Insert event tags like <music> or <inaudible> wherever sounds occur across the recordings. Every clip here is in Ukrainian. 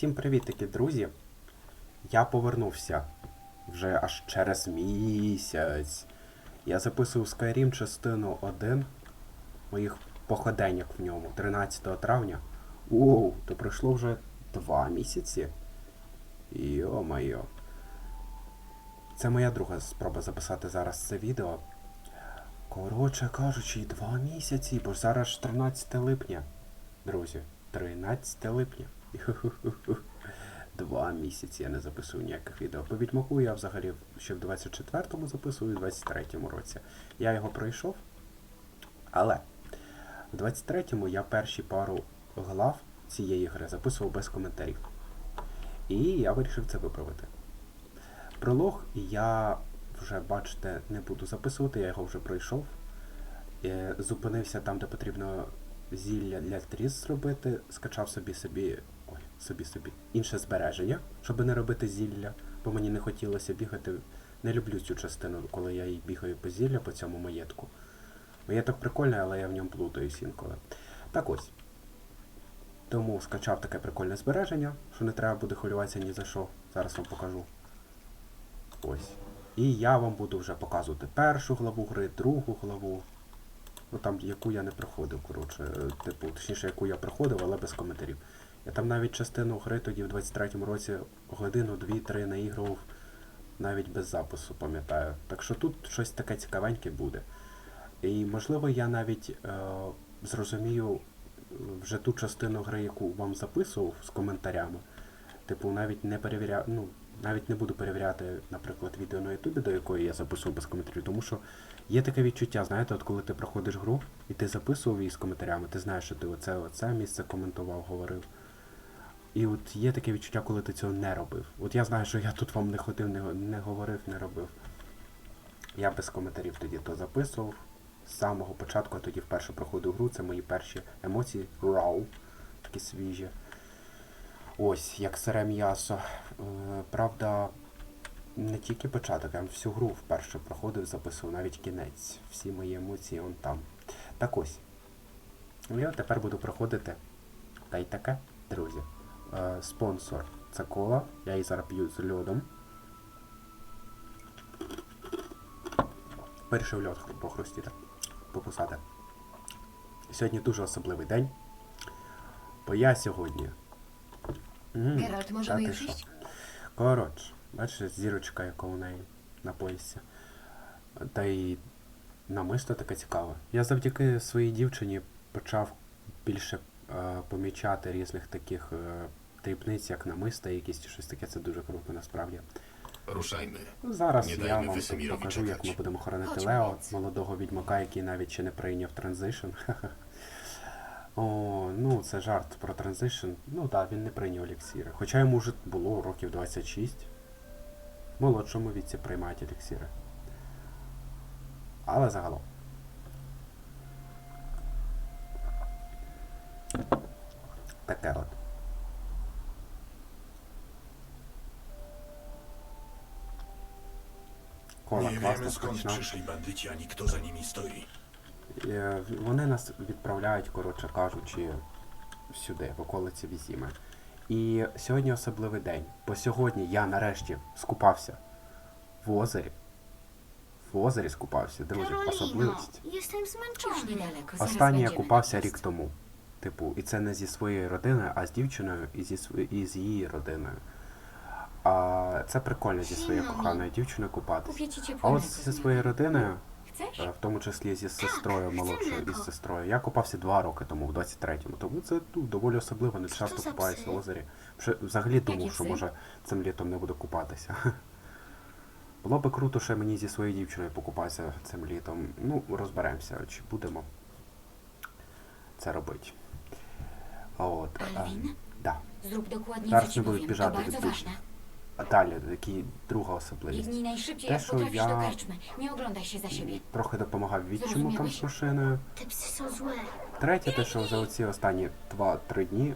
Всім привітики, друзі! Я повернувся вже аж через місяць. Я записував Skyrim частину 1 моїх походеньок в ньому 13 травня. Оу, то пройшло вже 2 місяці. Йо-моє. Це моя друга спроба записати зараз це відео. Коротше кажучи, 2 місяці, бо ж зараз ж 13 липня. Друзі, 13 липня. <laughs> Два місяці я не записую ніяких відео. По відьмаку я взагалі ще в 24-му записую, і в 23-му році. Я його пройшов. Але в 23-му я перші пару глав цієї гри записував без коментарів. І я вирішив це виправити. Пролог я вже, бачите, не буду записувати, я його вже пройшов. Е, Зупинився там, де потрібно зілля для тріс зробити, скачав собі собі. Собі собі інше збереження, щоб не робити зілля, бо мені не хотілося бігати. Не люблю цю частину, коли я бігаю по зілля по цьому маєтку. Маєток прикольний, але я в ньому плутаюсь інколи. Так ось. Тому скачав таке прикольне збереження, що не треба буде хвилюватися ні за що. Зараз вам покажу. Ось. І я вам буду вже показувати першу главу гри, другу главу. Ну там, яку я не проходив, коротше, е, типу, точніше, яку я проходив, але без коментарів. Я там навіть частину гри тоді в 23-му році годину, дві-три наігрував навіть без запису, пам'ятаю. Так що тут щось таке цікавеньке буде. І можливо я навіть е, зрозумію е, вже ту частину гри, яку вам записував з коментарями. Типу, навіть не перевіряю, ну, навіть не буду перевіряти, наприклад, відео на Ютубі, до якої я записував без коментарів, тому що є таке відчуття, знаєте, от коли ти проходиш гру і ти записував її з коментарями, ти знаєш, що ти оце, оце місце коментував, говорив. І от є таке відчуття, коли ти цього не робив. От я знаю, що я тут вам не ходив, не, не говорив, не робив. Я без коментарів тоді то записував. З самого початку, а тоді вперше проходив гру, це мої перші емоції. Рау. Такі свіжі. Ось, як сире м'ясо. Е, правда, не тільки початок, я всю гру вперше проходив, записував, навіть кінець. Всі мої емоції он там. Так ось. Я тепер буду проходити. Та й таке, друзі. Е, спонсор це кола. Я її зараз п'ю з льодом. Вирішив льод похрустіти, покусати. Сьогодні дуже особливий день. Бо я сьогодні. Геральт, та можемо ти їх що. їсть? Коротше, бачиш, зірочка, яка у неї на поясі. Та й намисто таке цікаве. Я завдяки своїй дівчині почав більше помічати різних таких е, дрібниць, як намиста якісь чи щось таке, це дуже круто насправді. Ruszajmy. Ну, зараз Не я вам тут покажу, як ми будемо хоронити Хоч Лео, молодого відьмака, який навіть ще не прийняв транзишн. <laughs> О, ну це жарт про транзишн. Ну так, він не прийняв еліксіри. Хоча йому вже було років 26. В молодшому віці приймають еліксіри. Але загалом. Таке от. Кола Nie класно wiemy skąd смачна. przyszli bandyci, ani kto za nimi stoi. Е, Вони нас відправляють, коротше кажучи, сюди, в околиці Візіми. І сьогодні особливий день. Бо сьогодні я нарешті скупався в озері. В озері скупався, друзі, Karolino, особливість. jestem Już niedaleko, zaraz Останнє я będziemy купався рік miejscu. тому. Типу, і це не зі своєю родиною, а з дівчиною і зі і з її родиною. А це прикольно зі своєю коханою дівчиною купатися. А от зі своєю родиною Е, в тому числі зі сестрою молодшою і з сестрою. Я купався два роки тому, в 23-му. Тому це ну, доволі особливо, не часто купаюся в озері. Взагалі думав, що може цим літом не буду купатися. <laughs> Було би круто, що мені зі своєю дівчиною покупатися цим літом. Ну, розберемося, чи будемо це робити. От, а, Alwin, да. zrób dokładnie, co ci będę powiem. To bieżaty bardzo ważne. А далі, які друга особливість. Biegnij najszybciej, jak co potrafisz ja- do karczmy. Nie oglądaj się za siebie. Трохи допомагав відчиму з машиною. Te psy są złe. Третє, те, що за оці останні 2-3 дні.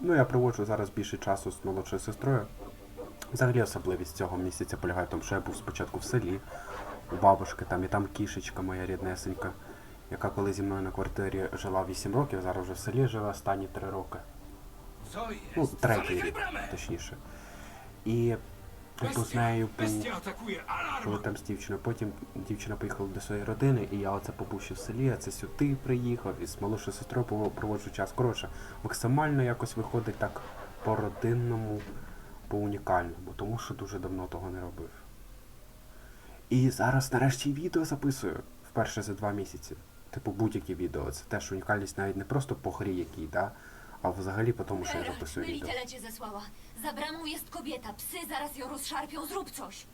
Ну, я проводжу зараз більше часу з молодшою сестрою. Взагалі особливість цього місяця полягає в тому, що я був спочатку в селі, у бабушки, там і там кішечка моя ріднесенька, яка коли зі мною на квартирі жила 8 років, зараз вже в селі живе останні 3 роки. Ну, третій рік, точніше. І типу з нею був там з дівчиною. Потім дівчина поїхала до своєї родини, і я оце побувши в селі, а це сюди приїхав і з молодшою сестрою проводжу час. Коротше, максимально якось виходить так по родинному, по унікальному, тому що дуже давно того не робив. І зараз нарешті відео записую вперше за два місяці. Типу будь-які відео. Це теж унікальність навіть не просто по грі якій, да? а взагалі по тому, що я записую відео. Melitele cię zesłała. Za bramą jest kobieta. Psy zaraz ją rozszarpią. Zrób coś.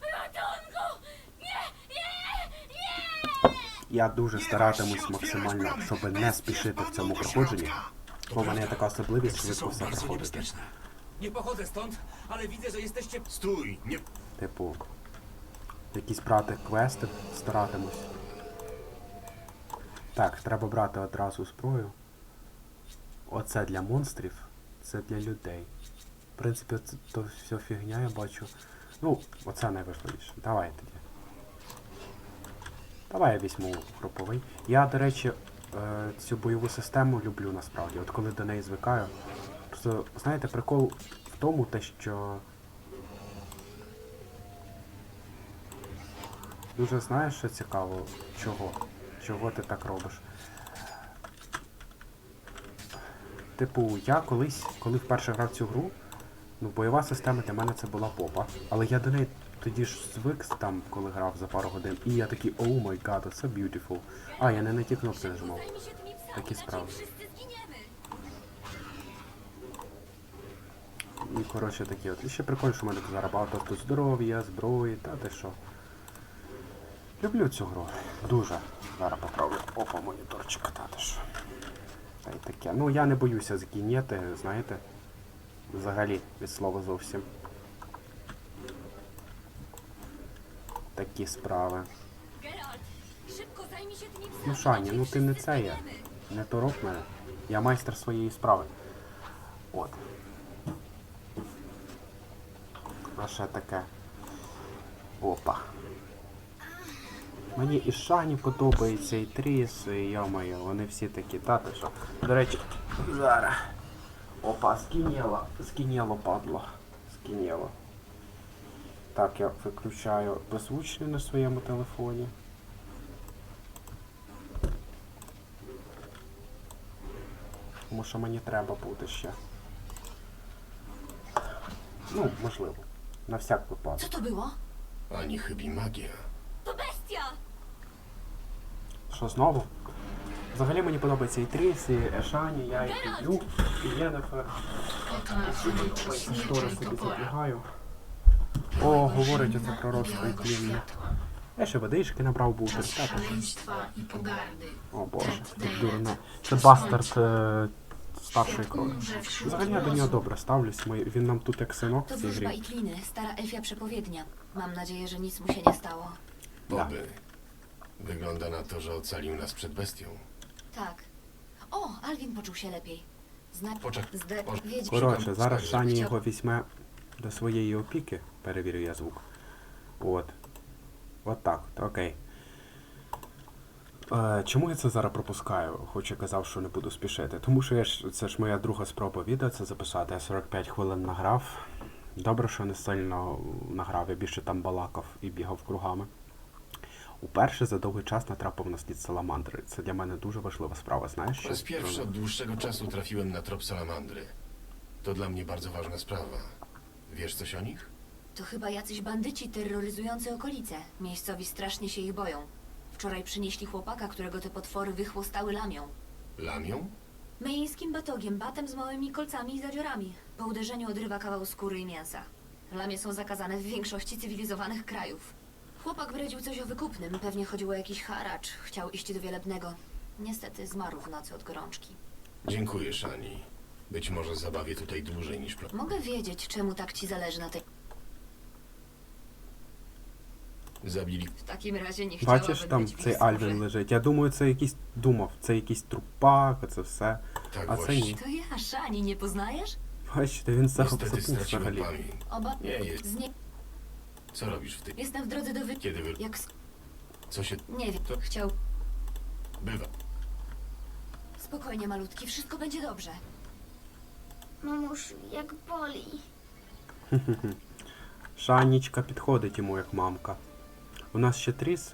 Ratunku! Nie! Nie! Nie! Я дуже старатимусь максимально, щоб не спішити в цьому проходженні. Бо в мене є така особливість Psy швидко są все bardzo проходити. niebezpieczne. Nie pochodzę stąd, ale widzę, że jesteście Stój! Nie... Типу, якісь брати квести старатимусь. Так, треба брати одразу зброю. Оце для монстрів, це для людей. В принципі, це то все фігня я бачу. Ну, оце найважливіше. Давай тоді. Давай я візьму груповий. Я, до речі, е, цю бойову систему люблю насправді. От коли до неї звикаю. Просто, знаєте, прикол в тому, те, що. Дуже знаєш, що цікаво, чого? Чого ти так робиш? Типу, я колись, коли вперше грав цю гру, ну, бойова система для мене це була попа. Але я до неї тоді ж звик там, коли грав за пару годин, і я такий, оу май гад, це beautiful. А, я не на ті кнопки нажимав. Wszyscy zginiemy. І коротше такі от. І ще прикольно, що в мене зараз тут здоров'я, зброї, та ти що. Люблю цю гру. Дуже. Зараз поправлю. Опа, моніторчик, та ти. Та й таке. Ну я не боюся згіняти, знаєте. Взагалі, від слова зовсім. Такі справи. Ну Шані, ну ти не це є. Не торок мене. Я майстер своєї справи. От. А ще таке. Опа. Мені і Шані подобається, і Тріс, і йо-моє, вони всі такі, та ти що. До речі, зараз. Опа, скінєло, скінєло, падло. Скінєло. Так, я виключаю беззвучний на своєму телефоні. Тому що мені треба буде ще. Ну, можливо. На всяк Co випадок. to było? Ani chybi magia. Що знову? Взагалі мені подобається і Тріс, і Ешані, я і Ю, і Єнефер. Штори собі запрягаю. О, говорить оце пророцтво і клін. Я ще водички набрав був pogardy. О боже, як дурно. Це бастард е, старшої крові. Взагалі я до нього добре ставлюсь. Ми, він нам тут як синок To в цій грі. Stara elfia przepowiednia. Mam nadzieję, że nic mu się nie stało. Boby. Wygląda na to, że ocalił nas przed bestią. Tak. O, Alwin poczuł się lepiej. Znak... Poczek- Zde... poczek- Wiedź... Коротше, зараз хотів- його візьме до своєї опіки, перевірю я звук. От. От так, от, окей. Е, чому я це зараз пропускаю? Хоч я казав, що не буду спішити. Тому що я ж, це ж моя друга спроба відео це записати. Я 45 хвилин награв. Добре, що не сильно награв, я більше там балакав і бігав кругами. Уперше за довгий час натрапив на слід саламандри. Це для мене дуже важлива справа, знаєш? Po що? raz pierwszy od dłuższego czasu trafiłem na trop salamandry. To dla mnie bardzo ważna sprawa. Wiesz coś o nich? To chyba jacyś bandyci terroryzujący okolice. Miejscowi strasznie się ich boją. Wczoraj przynieśli chłopaka, którego te potwory wychłostały lamią. Lamią? Myjeńskim batogiem, batem z małymi kolcami i zadziorami. Po uderzeniu odrywa kawał skóry i mięsa. Lamie są zakazane w większości cywilizowanych krajów. Chłopak bredził coś o wykupnym, pewnie chodziło o jakiś haracz. Chciał iść do wielebnego. Niestety zmarł w nocy od gorączki. Dziękuję, Szani. Być może zabawię tutaj dłużej niż plo... Mogę wiedzieć, czemu tak ci zależy na tej... Zabili... W takim razie nie chciałabym Бачиш, там być w цей ich Альвін skórze. лежить. Я думаю, це якийсь думав, це якийсь трупак, оце все. Tak A co właśnie. nie? To ja, Szani, nie poznajesz? Бачите, він захоп Niestety забув straciłem взагалі. pamięć. Oba... Nie jest. Z nie... Co robisz w tym? Jestem w drodze do wy... Kiedy wy... Jak... s- Co się... Nie wiem. To- Chciał... Bywa. Spokojnie, malutki, wszystko będzie dobrze. Mamusiu, jak boli. Шанічка підходить йому як мамка. У нас ще тріс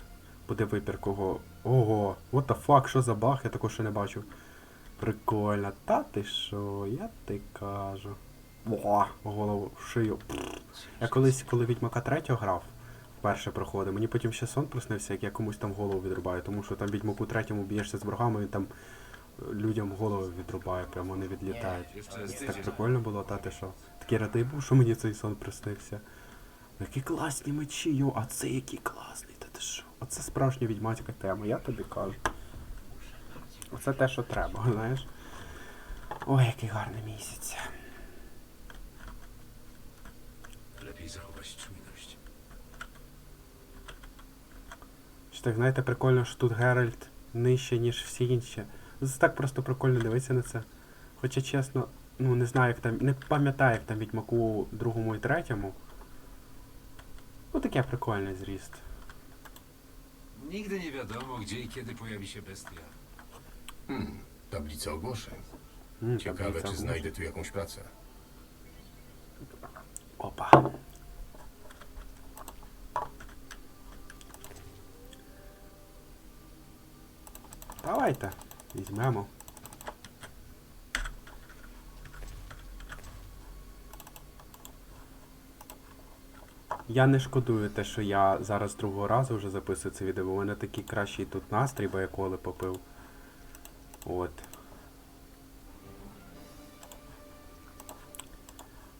буде вибір кого. Ого, what the fuck, що за баг, я такого ще не бачив. Прикольно. Та ти що, я ти кажу. О, голову, в шию. Я колись, коли Відьмака 3 грав, вперше проходив, мені потім ще сон приснився, як я комусь там голову відрубаю, тому що там Відьмаку третьому б'єшся з ворогами, він там е, людям голову відрубає, прямо вони відлітають. Це так прикольно було, та ти що. Такий радий був, що мені цей сон приснився. Які класні мечі, йо, а це який класний, та ти що? Оце справжня відьмацька тема, я тобі кажу. Оце те, що треба, <laughs> знаєш. Ой, який гарний місяць. Lepiej zachować czujność. Що так, знаєте, прикольно, що тут Геральт нижче, ніж всі інші. Це так просто прикольно дивитися на це. Хоча чесно, ну не знаю, як там. Не пам'ятаю, як там відьмаку другому і третьому. Ну таке прикольний зріст. Nigdy nie wiadomo, gdzie i kiedy pojawi się bestia. Hmm, tablica ogłoszeń. М, Ciekawe, таблиця czy гуш. znajdę tu jakąś pracę. Опа. Давайте, візьмемо. Я не шкодую те, що я зараз другого разу вже записую це відео, бо у мене такий кращий тут настрій, бо я коли попив. От.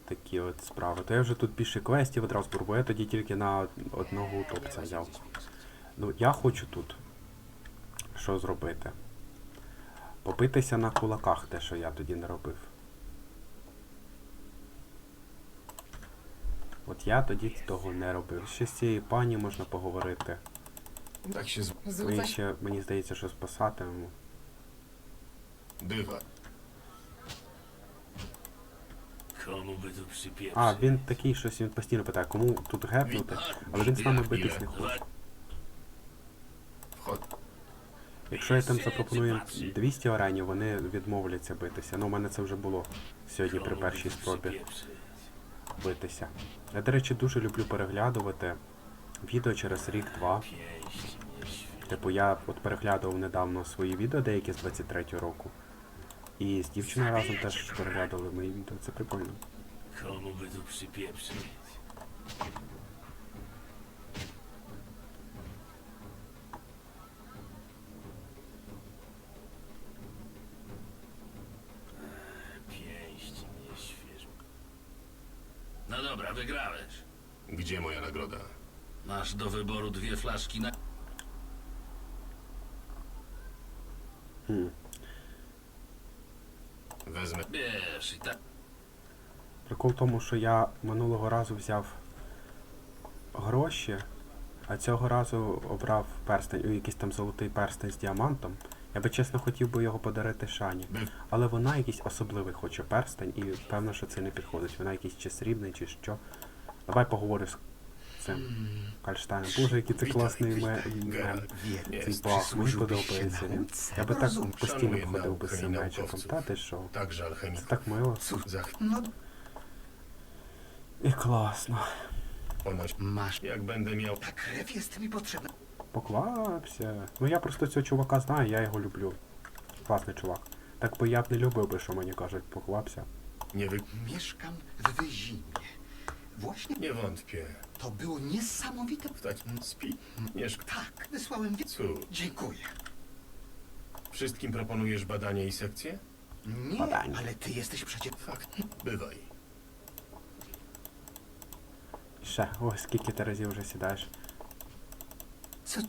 Такі от справи. То я вже тут більше квестів одразу бо я тоді тільки на одного утопця взяв. Ну, я хочу тут. Що зробити? Побитися на кулаках, те, що я тоді не робив. От я тоді того не робив. Ще з цією пані можна поговорити. Się z... Мені ще, мені здається, що спасатимемо. by tu przypieprzyć? А, він такий щось, він постійно питає, кому тут гепнути, але він з нами битись не хоче. Якщо я там запропоную 200 оранів, вони відмовляться битися. Ну, у мене це вже було сьогодні при першій спробі битися. Я, до речі, дуже люблю переглядувати відео через рік-два. Типу, я от переглядував недавно свої відео, деякі з 23-го року. І з дівчиною разом теж переглядували мої відео. Це прикольно. Komu by tu Gdzie moja nagroda? Masz do wyboru dwie flaszki na... Хм. Wezmę... Wiesz, i tak... Прикол в тому, що я минулого разу взяв гроші, а цього разу обрав перстень, якийсь там золотий перстень з діамантом. Я би чесно хотів би його подарити Шані. Але вона якийсь особливий хоче перстень, і певно, що це не підходить. Вона якийсь чи срібний, чи що. Давай поговорю з цим Кальштайном. Боже, який це класний мем. Цей Jest, мені подобається він. Я би так постійно ходив би з цим мечиком. Та ти що? Це так мило. No, і класно. Masz. Jak będę miał... Ta krew jest mi potrzebna. Ну я просто цього чувака знаю, я його люблю. Класний чувак. Так би я б не любив би, що мені кажуть, поквапся. Nie wy... Mieszkam w Wyzimie. Właśnie Nie wątpię. to było niesamowite. W takim... Spi... Mieszka... Tak, wysłałem wie... Cóż, Dziękuję. wszystkim proponujesz badanie i sekcje? Nie, Badanie. ale ty jesteś przecież... Fakt. Bywaj. Ще, ой, скільки ти разів вже сідаєш. Co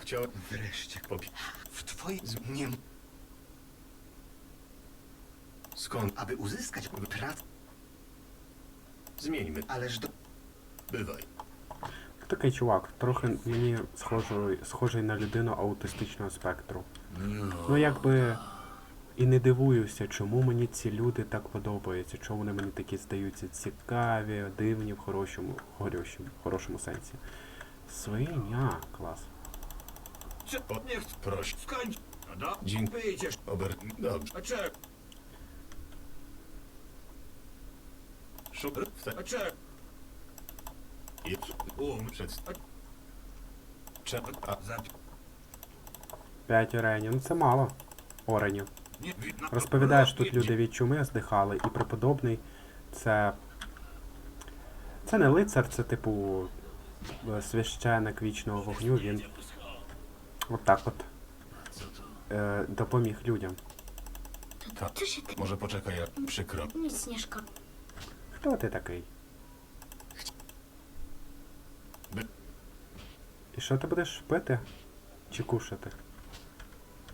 Chciałem... wreszcie? Popi... W twojej... Nie... Skąd? Aby uzyskać pracę, Zmieńmy. ależ do... Bywaj. Такий чувак, трохи мені схожий, схожий на людину аутистичного спектру. Ну якби і не дивуюся, чому мені ці люди так подобаються, чому вони мені такі здаються цікаві, дивні в хорошому, горючому, хорошому сенсі. Свиня, клас. O, Nie chcę. proś. Skończ. No do... Dziękuję. Wyjdziesz. Ober... Dobrze. A czek. Szub w te... A cze... I... Um przed... Trzeba... 5 оренів, ну це мало. Оренів. Wi- Розповідає, що тут люди від чуми здихали, і преподобний це. Це не лицар, це типу е, священик вічного вогню. Він от так от е, допоміг людям. Może poczekaj, ja przykro. Nic nie szkodzi. Хто ти такий? І що ти будеш пити? Чи кушати?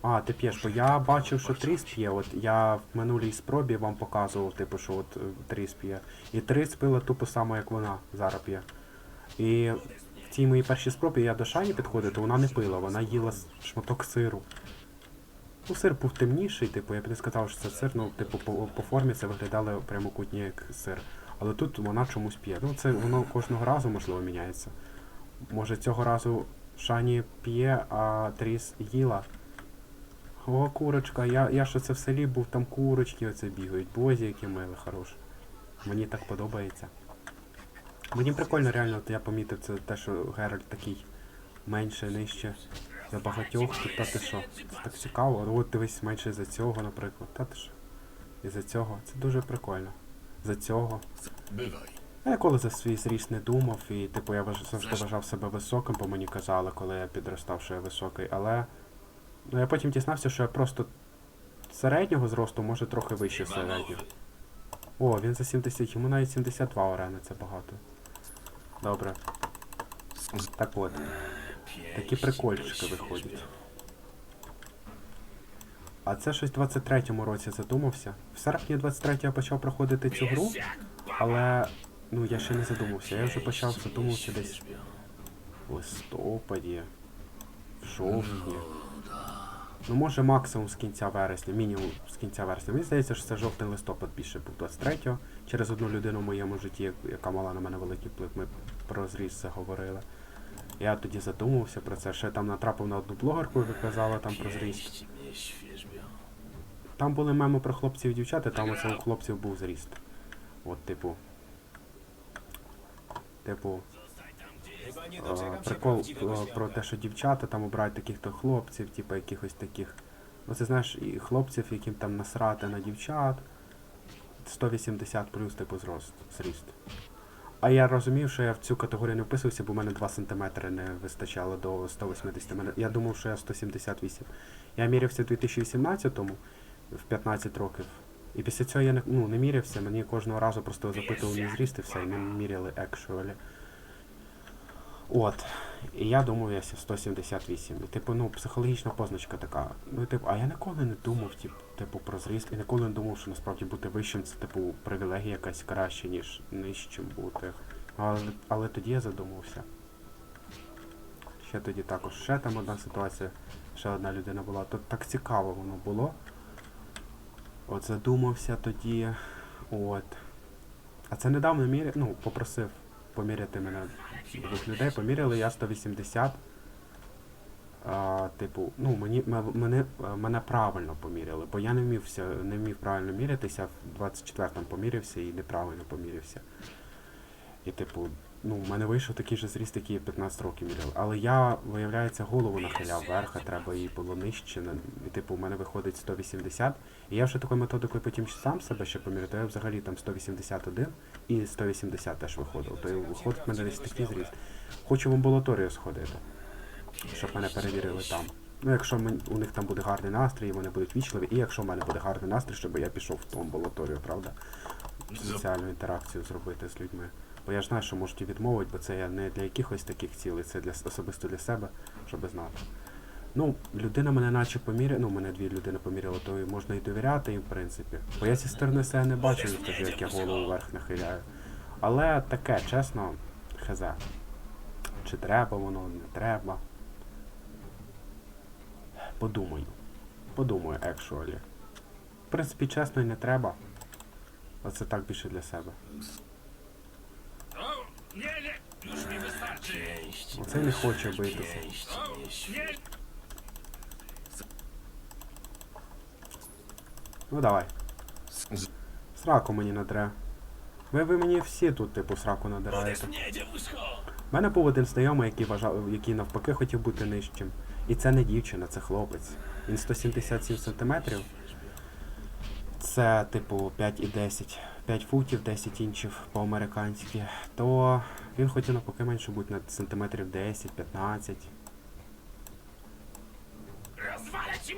А, ти п'єш, бо я бачив, що тріс п'є. От я в минулій спробі вам показував, типу, що от е, тріс п'є. І тріс пила тупо само, як вона зараз п'є. І в цій моїй першій спробі я до шані підходив, то вона не пила, вона їла шматок сиру. Ну, сир був темніший, типу, я б не сказав, що це сир, ну, типу, по, по формі це виглядало прямокутні як сир. Але тут вона чомусь п'є. Ну, це воно кожного разу, можливо, міняється. Може цього разу Шані п'є, а Тріс їла. О, курочка, я, я що це в селі був, там курочки оце бігають. Бозі, які мили, хорош. Мені так подобається. Мені прикольно, реально, я помітив це те, що Геральт такий менше, нижче за багатьох. Та ти що? Це так цікаво. От дивись менше за цього, наприклад. Та ти що? І за цього. Це дуже прикольно. За цього. Я ніколи за свій зріст не думав, і типу я завжди вважав себе високим, бо мені казали, коли я підростав, що я високий, але ну, я потім дізнався, що я просто середнього зросту, може трохи вище середнього. О, він за 70, йому навіть 72 орени, це багато. Добре. Так от, такі прикольчики виходять. А це щось в 23-му році задумався. В серпні 23 я почав проходити цю гру, але ну я ще не задумався. Я вже почав задумуватися десь в листопаді, в жовтні. Ну, може, максимум з кінця вересня, мінімум з кінця вересня. Мені здається, що це жовтий листопад більше був 23-го. Через одну людину в моєму житті, яка мала на мене великий вплив, ми про зріст це говорили. Я тоді задумався про це. Ще там натрапив на одну блогерку, яка казала там про зріст. Там були меми про хлопців і дівчат, і там у хлопців був зріст. От, типу. Типу, е, прикол е, про те, що дівчата там обирають таких то хлопців, типу якихось таких. Ну це знаєш, і хлопців, яким там насрати на дівчат. 180 плюс, типу, зрост, зріст. А я розумів, що я в цю категорію не вписувався, бо в мене 2 см не вистачало до 180. Мене- Я думав, що я 178. Я мірявся в 2018-му, в 15 років. І після цього я не, ну, не мірявся, мені кожного разу просто запитував мій зріст і все, і ми міряли actually. От. І я думав, я 178. І типу, ну, психологічна позначка така. Ну, типу, а я ніколи не думав, типу, типу, про зріст, і ніколи не думав, що насправді бути вищим це, типу, привілегія якась краще, ніж нижчим бути. Але, але тоді я задумався. Ще тоді також ще там одна ситуація, ще одна людина була. Тут так цікаво воно було. От задумався тоді. От. А це недавно міря... ну, попросив поміряти мене двох людей, поміряли, я 180. А, типу, ну, мені, мене, е, мене правильно поміряли, бо я не вмів, вся- не вмів правильно мірятися, в 24-му помірявся і неправильно помірявся. І, типу, ну, в мене вийшов такий же зріст, який я 15 років міряв. Але я, виявляється, голову нахиляв вверх, а треба її було нижче. І, типу, у мене виходить 180. І я вже такою методикою потім сам себе ще поміряв, то я взагалі там 181 і 180 теж виходив. То й виходить в мене десь такий зріст. Хочу в амбулаторію сходити, щоб мене перевірили там. Ну, якщо мен- у них там буде гарний настрій, вони будуть вічливі, і якщо в мене буде гарний настрій, щоб я пішов в ту амбулаторію, правда? Соціальну інтеракцію зробити з людьми. Бо я ж знаю, що можуть і відмовити, бо це я не для якихось таких цілей, це для особисто для себе, щоб знати. Ну, людина мене наче поміряла, ну, мене дві людини поміряли, то і можна і довіряти їм, в принципі. Бо я зі сторони себе не бачу, скажу, як я голову вверх нахиляю. Але таке, чесно, хз. Чи треба воно, не треба. Подумаю. Подумаю, actually. В принципі, чесно, не треба. Оце так більше для себе. Оце не хоче битися. Ну давай. Сраку мені надре. Ви, ви мені всі тут, типу, сраку надираєте. У мене був один знайомий, який вважав, який навпаки хотів бути нижчим. І це не дівчина, це хлопець. Він 177 сантиметрів. Це, типу, 5 і 10. 5 футів, 10 інчів по-американськи. То він хотів навпаки менше бути на сантиметрів 10-15. Rozwalę ci!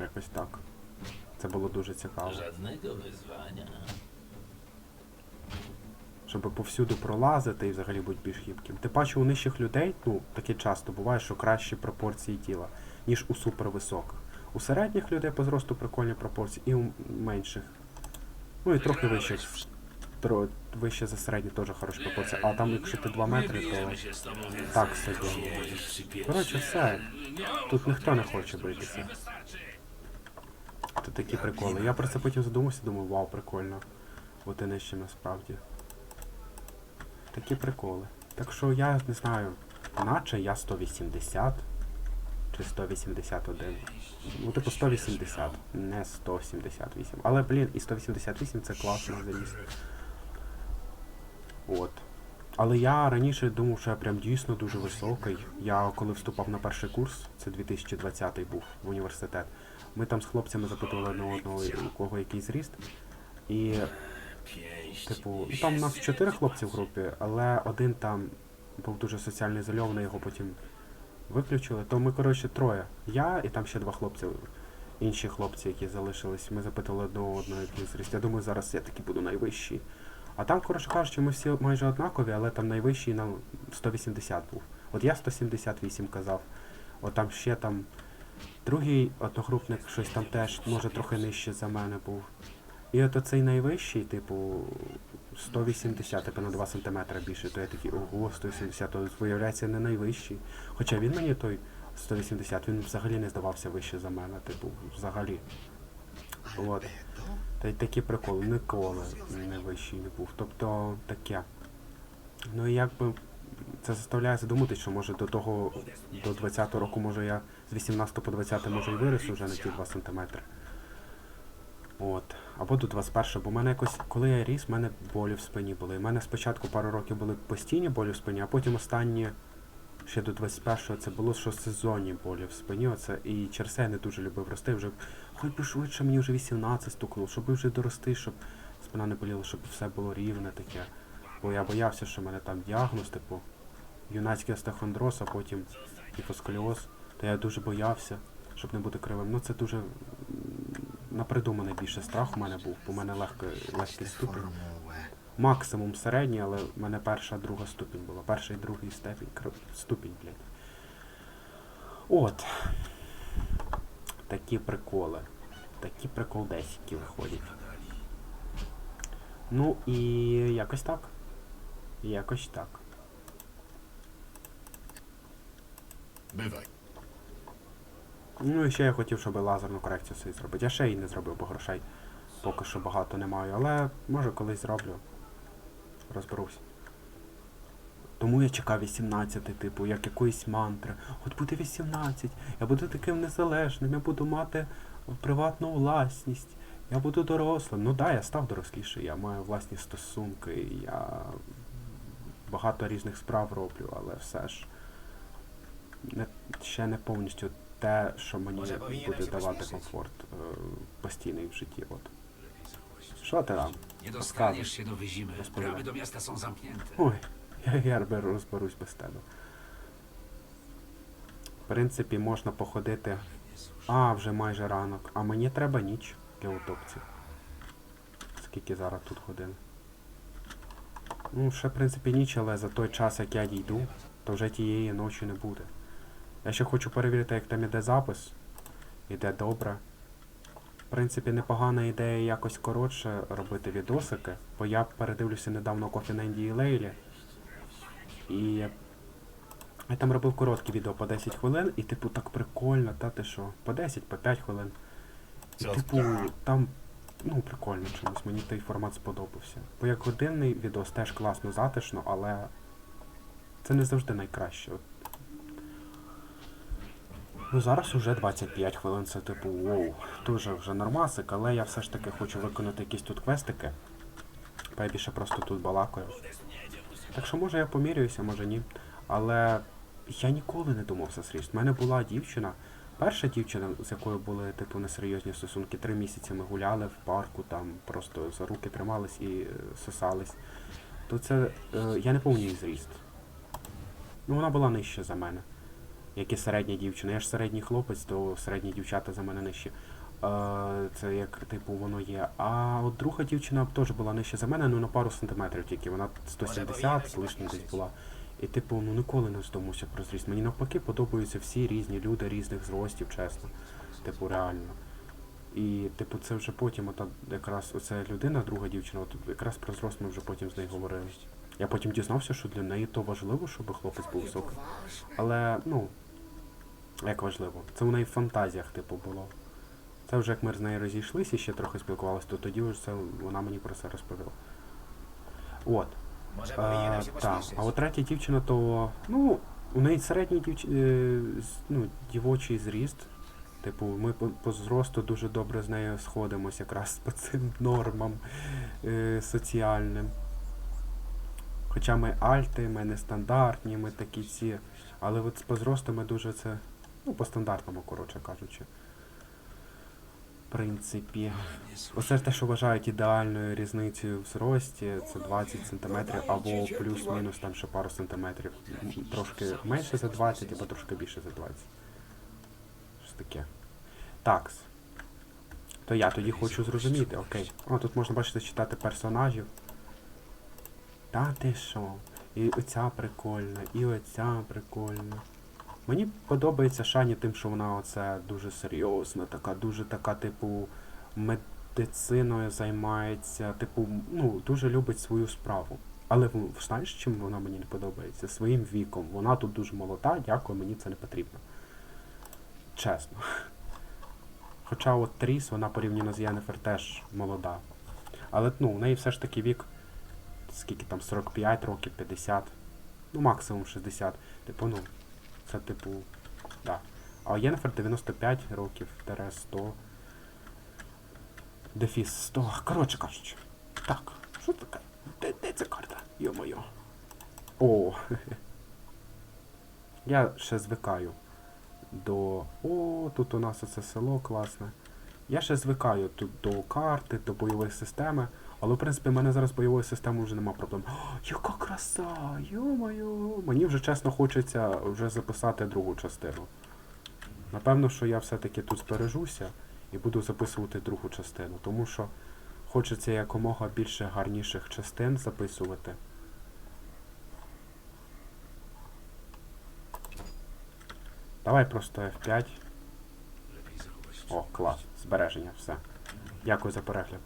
Якось так. Це було дуже цікаво. Żadnego wyzwania. Щоб повсюди пролазити і взагалі бути більш гібким. Ти бачиш, у нижчих людей, ну, таке часто буває, що кращі пропорції тіла, ніж у супервисоких. У середніх людей по зросту прикольні пропорції, і у менших. Ну і трохи вищих. Тро, вище за середні теж хороші пропорції. А там, якщо ти 2 метри, то так собі. Коротше, все. Тут ніхто не хоче битися. Це такі приколи. Я про це потім задумався, думаю, вау, прикольно. Бути нижче насправді. Такі приколи. Так що я не знаю, наче я 180 чи 181. Ну, типу 180, не 178. Але, блін, і 188 це класно заріс. От. Але я раніше думав, що я прям дійсно дуже високий. Я коли вступав на перший курс, це 2020 був в університет. Ми там з хлопцями запитували одне одного, у кого який зріст. І. типу, ну, там у нас чотири хлопці в групі, але один там був дуже соціально ізольований, його потім виключили. То ми, коротше, троє. Я і там ще два хлопці, інші хлопці, які залишились. Ми запитали одного одного, який зріст. Я думаю, зараз я таки буду найвищий. А там, коротше кажучи, ми всі майже однакові, але там найвищий на 180 був. От я 178 казав. От там ще там другий одногрупник щось там теж, може, трохи нижче за мене був. І от оцей найвищий, типу, 180, типу на 2 см більше, то я такий, ого, 180, то виявляється не найвищий. Хоча він мені той 180, він взагалі не здавався вище за мене, типу, взагалі. От. Та й такі приколи, ніколи не вищий не був. Тобто таке. Ну і якби це заставляє задуматися, що може до того, до 20-го року, може я з 18 по 20 може і виріс уже на ті 2 сантиметри. От. Або до 21, бо в мене якось, коли я ріс, в мене болі в спині були. У мене спочатку пару років були постійні болі в спині, а потім останні ще до 21-го це було що сезонні болі в спині. Оце, і через це я не дуже любив рости. Вже хоч би швидше мені вже 18 стукнуло, щоб вже дорости, щоб спина не боліла, щоб все було рівне таке. Бо я боявся, що в мене там діагноз, типу, юнацький остеохондроз, а потім гіпосколіоз. То я дуже боявся, щоб не бути кривим. Ну це дуже напридуманий більше страх у мене був, бо в мене легко, легкий ступінь. Максимум середній, але в мене перша, друга ступінь була. Перша і другий степінь. кр- Ступінь, блядь. От. Такі приколи. Такі приколдесики виходять. Ну і якось так. Якось так. Bywaj. Ну і ще я хотів, щоб лазерну корекцію собі зробити. Я ще її не зробив, бо грошей поки що багато не маю, але може колись зроблю. Розберусь. Тому я чекав 18, типу, як якоїсь мантри. От буде 18, я буду таким незалежним, я буду мати приватну власність, я буду дорослим. Ну да, я став доросліший, я маю власні стосунки, я багато різних справ роблю, але все ж не, ще не повністю те, що мені буде давати комфорт е, постійний в житті. От. Що ти там? Nie dostaniesz się do Wyzimy. Bramy do miasta są zamknięte. Ой, я, я беру- розберусь без тебе. В принципі, можна походити. А, вже майже ранок. А мені треба ніч для утопців. Скільки зараз тут годин? Ну, ще, в принципі, ніч, але за той час, як я дійду, то вже тієї ночі не буде. Я ще хочу перевірити, як там іде запис. Іде добре. В принципі, непогана ідея якось коротше робити відосики, бо я передивлюся недавно на Індії Лейлі. І я там робив короткі відео по 10 хвилин, і типу так прикольно, та ти що, по 10, по 5 хвилин. І типу, там, ну, прикольно чомусь, мені той формат сподобався. Бо як годинний відос теж класно, затишно, але це не завжди найкраще. Ну зараз уже 25 хвилин, це типу, воу, дуже вже нормасик, але я все ж таки хочу виконати якісь тут квестики. Я більше просто тут балакаю. Так що може я поміряюся, може ні. Але я ніколи не думав за зріст. У мене була дівчина, перша дівчина, з якою були типу несерйозні стосунки. Три місяці ми гуляли в парку, там просто за руки тримались і е, сосались. То це е, я не її зріст. Ну вона була нижча за мене. Як і середня дівчина. Я ж середній хлопець, то середні дівчата за мене нижчі. Е, це як типу воно є. А от друга дівчина теж була нижча за мене, ну на пару сантиметрів тільки. Вона 170 з лишнім десь була. І типу, ну ніколи не здумався про зріст. Мені навпаки подобаються всі різні люди різних зростів, чесно. Типу, реально. І, типу, це вже потім, ота якраз оця людина, друга дівчина, от якраз про зрост ми вже потім з нею говорили. Я потім дізнався, що для неї то важливо, щоб хлопець був високий. Але, ну, як важливо, це у неї в фантазіях, типу, було. Це вже як ми з нею розійшлися і ще трохи спілкувалися, то тоді вже це вона мені про це розповіла. От. А, так, а от третя дівчина, то ну, у неї середній дівч... е, ну, дівочий зріст. Типу, ми по, по зросту дуже добре з нею сходимося якраз по цим нормам е, соціальним. Хоча ми альти, ми нестандартні, ми такі ці. Але от по зросту ми дуже це. Ну, по стандартному, коротше кажучи. В принципі. Оце те, що вважають ідеальною різницею в зрості, це 20 см або плюс-мінус там ще пару сантиметрів. Трошки менше за 20 або трошки більше за 20. Щось таке. Такс. То я тоді хочу зрозуміти, окей. О, тут можна бачити читати персонажів. Та ти що? І оця прикольна, і оця прикольна. Мені подобається Шані тим, що вона оце дуже серйозна, така, дуже така, типу, медициною займається, типу, ну, дуже любить свою справу. Але знаєш, чим вона мені не подобається? Своїм віком. Вона тут дуже молода, дякую, мені це не потрібно. Чесно. Хоча от Тріс, вона порівняно з Єнефер теж молода. Але ну, у неї все ж таки вік, скільки там, 45 років, 50, ну максимум 60. Типу, ну, це типу, да. А у Єнефер 95 років, тере 100. Дефіс 100. Коротше кажучи. Так, що таке? Де, де ця карта? Йо-моє. О. <laughs> Я ще звикаю до. О, тут у нас оце село класне. Я ще звикаю тут до карти, до бойової системи. Але в принципі в мене зараз з бойовою системою вже нема проблем. О, яка краса! Йо-моє! Мені вже чесно хочеться вже записати другу частину. Напевно, що я все-таки тут збережуся і буду записувати другу частину, тому що хочеться якомога більше гарніших частин записувати. Давай просто F5. О, клас. Збереження, все. Дякую за перегляд.